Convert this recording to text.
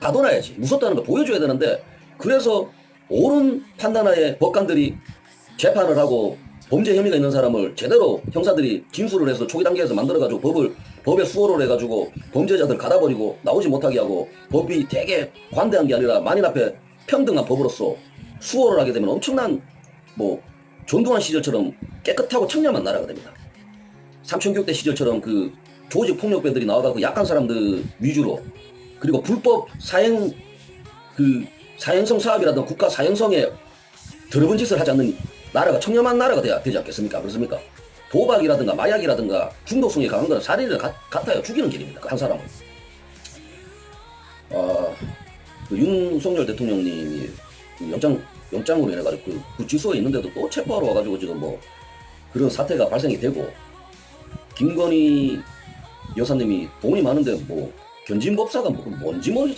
가둬놔야지. 무섭다는 걸 보여줘야 되는데 그래서 옳은 판단하에 법관들이 재판을 하고 범죄 혐의가 있는 사람을 제대로 형사들이 진술을 해서 초기 단계에서 만들어가지고 법을 법에 수호를 해가지고 범죄자들 가다버리고 나오지 못하게 하고 법이 되게 관대한 게 아니라 만인 앞에 평등한 법으로서 수호를 하게 되면 엄청난 뭐 전두환 시절처럼 깨끗하고 청렴한 나라가 됩니다. 삼천교육대 시절처럼 그 조직 폭력배들이 나와가지고 약한 사람들 위주로 그리고 불법 사행 그 사행성 사업이라든 국가 사행성에 더러운 짓을 하지 않는 나라가 청렴한 나라가 돼야 되지 않겠습니까? 그렇습니까? 도박이라든가 마약이라든가 중독성이 강한 건 살인을 가- 같아요. 죽이는 길입니다. 한 사람은. 아, 그 윤석열 대통령님이 그 영장, 영장으로 인해가지고 그 구치소에 있는데도 또 체포하러 와가지고 지금 뭐 그런 사태가 발생이 되고 김건희 여사님이 돈이 많은데 뭐 견진법사가 뭐 뭔지 모르겠지